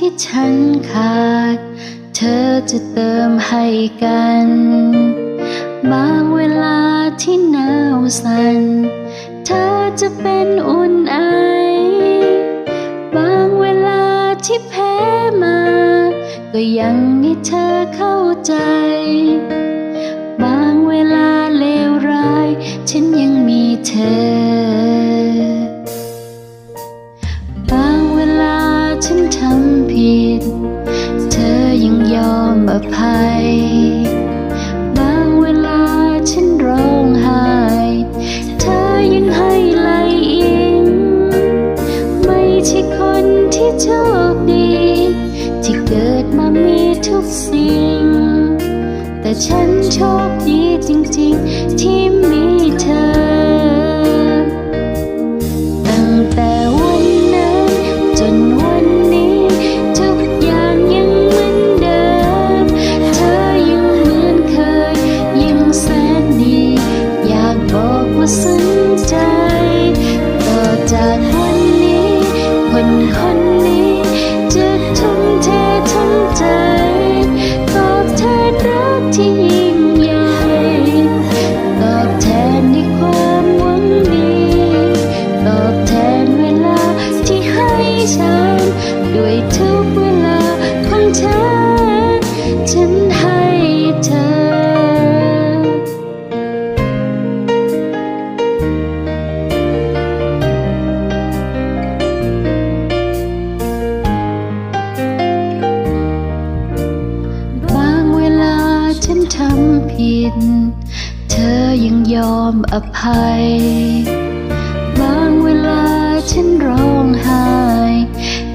ที่ฉันขาด เธอจะเติมให้กัน บางเวลาที่หนาวสั่นเธอจะเป็นอุ่นไอบางเวลาที่แพ้มา ก็ยังให้เธอเข้าใจ บางเวลาเลวร้าย ฉันยังมีเธอ ผิด เธอยังยอมอภัย บางเวลาฉันร้องไห้ เธอยังให้ไหลอิงไม่ใช่คนที่โชคดี ที่เกิดมามีทุกสิ่ง แต่ฉันโชคดีจริง ๆ ที่มี ฉัน ด้วยทุกเวลาของเธอ ฉันให้เธอ บางเวลาฉันทำผิด เธอยังยอมอภัย บางเวลา ฉันร้องไห้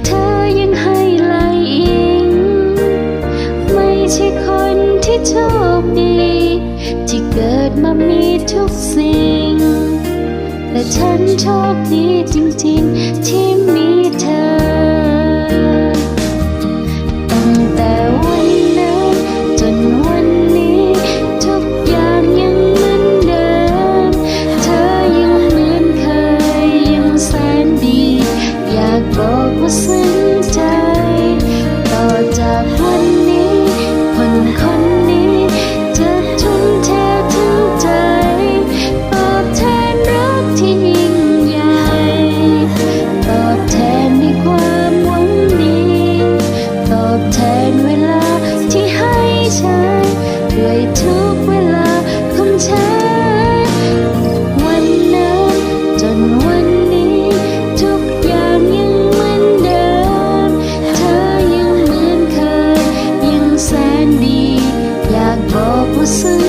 เธอยังให้ไหลอิง ไม่ใช่คนที่โชคดี ที่เกิดมามีทุกสิ่ง แต่ฉันโชคดีจริงๆที่มี ด้วยทุกเวลาของฉันวันนั้นจนวันนี้ ทุกอย่างยังเหมือนเดิม เธอยังเหมือนเคยยังแสนดี อยากบอกว่าซึ้ง